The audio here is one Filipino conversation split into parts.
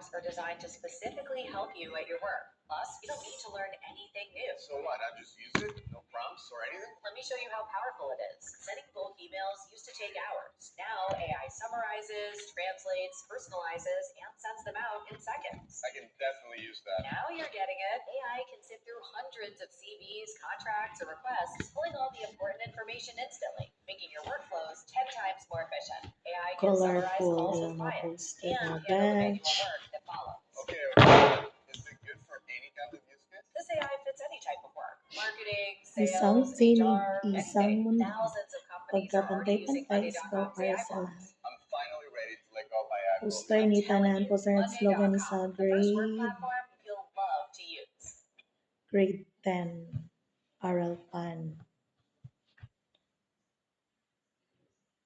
apps are designed to specifically help you at your work. Plus, you don't need to learn anything new. So what? I just use it? No prompts or anything? Let me show you how powerful it is. Sending bulk emails used to take hours. Now, AI summarizes, translates, personalizes, and sends them out in seconds. I can definitely use that. Now you're getting it. AI can sift through hundreds of CVs, contracts, or requests, pulling all the important information instantly, making your workflows 10 times more efficient. AI can summarize Colorful calls yung with clients and na handle the manual bench. work Isang HR, isang mundo. Pagkapantay-pantay sa para sa lahat. I'm finally ready to let go of my iPhone. Poster ni tanan po sa slogan ni sa grade grade 10 oral pan.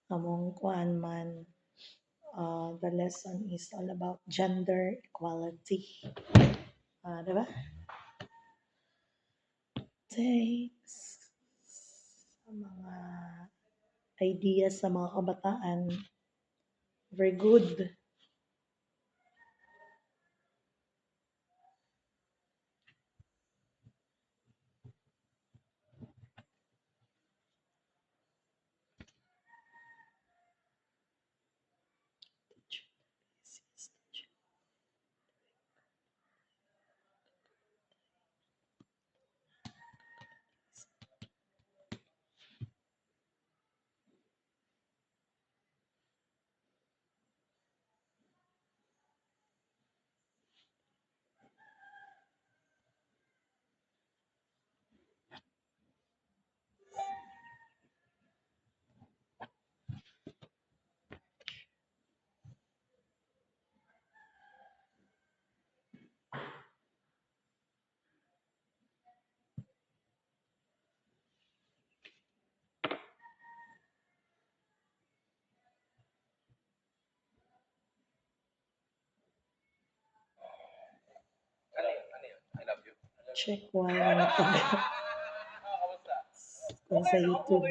Among kuan man uh, the lesson is all about gender equality. Ah, diba? Thanks sa mga ideas sa mga kabataan. Very good. Check while natag Kamusta? kung sa YouTube.